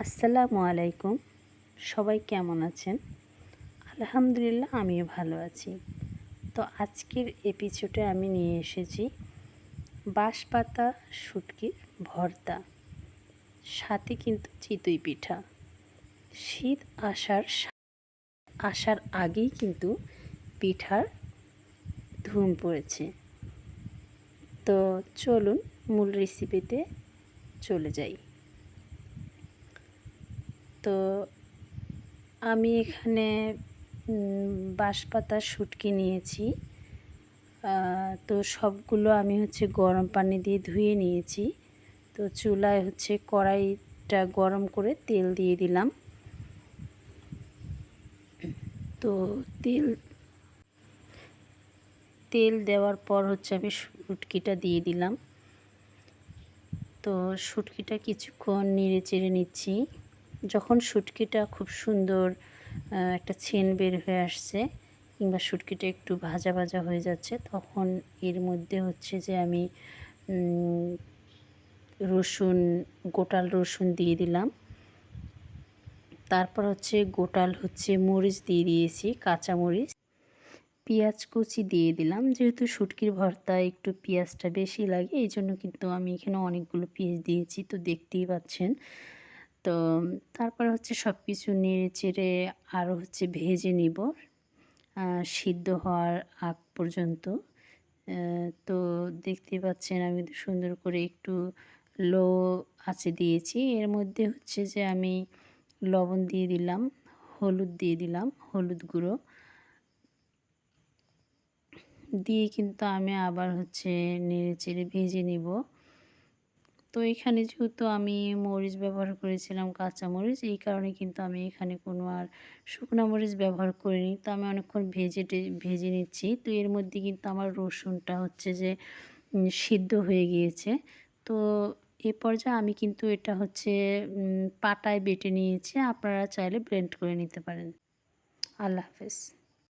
আসসালামু আলাইকুম। সবাই কেমন আছেন? আলহামদুলিল্লাহ, আমিও ভালো আছি। তো আজকের এপিসোডে আমি নিয়ে এসেছি বাঁশপাতা, শুটকির ভর্তা। সাথে কিন্তু চিতই পিঠা। শীত আসার আসার আগেই কিন্তু পিঠার ধুম পড়েছে। তো চলুন মূল রেসিপিতে চলে যাই। তো আমি এখানে বাঁশপাতার শুটকি নিয়েছি। তো সবগুলো আমি হচ্ছে গরম পানি দিয়ে ধুয়ে নিয়েছি। তো চুলায় হচ্ছে কড়াইটা গরম করে তেল দিয়ে দিলাম। তো তেল তেল দেওয়ার পর হচ্ছে আমি শুটকিটা দিয়ে দিলাম। তো শুটকিটা কিছুক্ষণ নেড়ে চেড়ে নিচ্ছি। যখন শুটকিটা খুব সুন্দর একটা ছেন বের হয়ে আসছে কিংবা শুটকিটা একটু ভাজা ভাজা হয়ে যাচ্ছে, তখন এর মধ্যে হচ্ছে যে আমি রসুন, গোটাল রসুন দিয়ে দিলাম। তারপর হচ্ছে গোটাল হচ্ছে মরিচ দিয়ে দিয়েছি, কাঁচা মরিচ। পেঁয়াজ কুচি দিয়ে দিলাম, যেহেতু শুটকির ভর্তা একটু পেঁয়াজটা বেশি লাগে এই জন্য কিন্তু আমি এখানে অনেকগুলো পেঁয়াজ দিয়েছি, তো দেখতেই পাচ্ছেন। তো তারপর হচ্ছে সব কিছু নেড়ে চেড়ে আরও হচ্ছে ভেজে নিব সিদ্ধ হওয়ার আগ পর্যন্ত। তো দেখতে পাচ্ছেন আমি সুন্দর করে একটু লো আছে দিয়েছি। এর মধ্যে হচ্ছে যে আমি লবণ দিয়ে দিলাম, হলুদ দিয়ে দিলাম, হলুদ গুঁড়ো। দিয়ে কিন্তু আমি আবার হচ্ছে নেড়ে চেড়ে ভেজে নিব। তো এখানে যেহেতু আমি মরিচ ব্যবহার করেছিলাম, কাঁচা মরিচ, এই কারণে কিন্তু আমি এখানে কোনো আর শুকনো মরিচ ব্যবহার করিনি। তো আমি অনেকক্ষণ ভেজে ভেজে নিচ্ছি। তো এর মধ্যে কিন্তু আমার রসুনটা হচ্ছে যে সিদ্ধ হয়ে গিয়েছে। তো এ পর্যায়ে আমি কিন্তু এটা হচ্ছে পাটায় বেটে নিয়েছি। আপনারা চাইলে ব্লেন্ড করে নিতে পারেন। আল্লাহ হাফেজ।